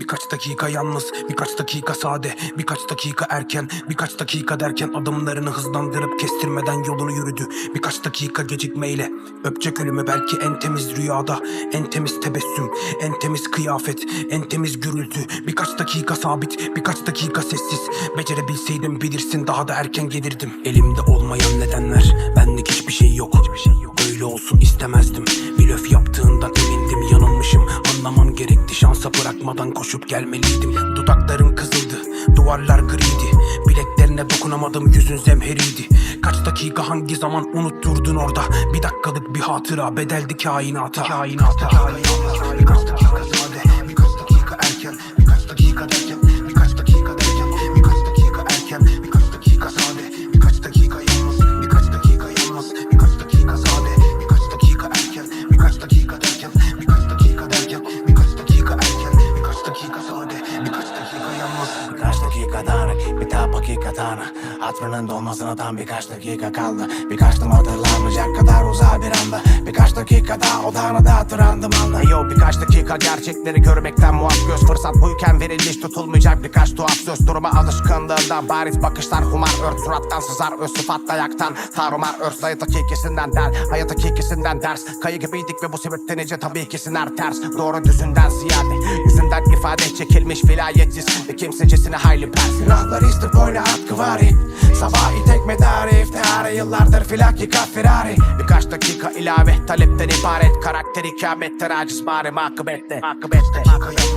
Birkaç dakika yalnız, birkaç dakika sade Birkaç dakika erken, birkaç dakika derken Adımlarını hızlandırıp kestirmeden yolunu yürüdü. Birkaç dakika gecikmeyle. Öpecek ölümü belki en temiz rüyada En temiz tebessüm, en temiz kıyafet En temiz gürültü. Birkaç dakika sabit, birkaç dakika sessiz. Becerebilseydim bilirsin daha da erken gelirdim. Elimde olmayan bırakmadan koşup gelmeliydim. Dudakların kızıldı Duvarlar griydi Bileklerine dokunamadım yüzün zemheriydi. Kaç dakika hangi zaman unutturdun orada? Bir dakikalık bir hatıra bedeldi kainata. Kainata. Birkaç dakika dağınık bir tap hakikaten Hatırının dolmasına tam birkaç dakika kaldı. Birkaçtım hatırlanmayacak kadar uzağa bir anda. Birkaç dakika daha odağına dağıtırandım anla Yo birkaç dakika gerçekleri görmekten muaf göz. Fırsat buyken verilmiş tutulmayacak birkaç tuhaf söz. Duruma alışkınlığından bariz bakışlar humar ört. Surattan sızar öz sıfat dayaktan. Tarumar örs hayat hakikisinden der. Hayat hakikisinden ders. Kayı gibiydik ve bu sebepten iyice tabii ikisinden ters. Doğru düzünden ziyade Yüzünden ifade çekilmiş vilayetsiz Ve kimsecesine hayli pers Günahlar istif boyuna hakkı vari Sabahi tek medari iftihari Yıllardır filaki kafirari Birkaç dakika ilave talepten ibaret. Karakteri ikametler aciz bari akıbette Akıbette dakika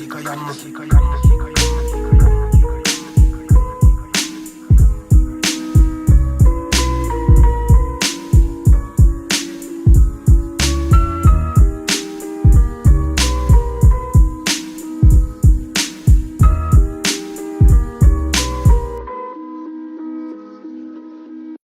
derken Birkaç dakika erken Birkaç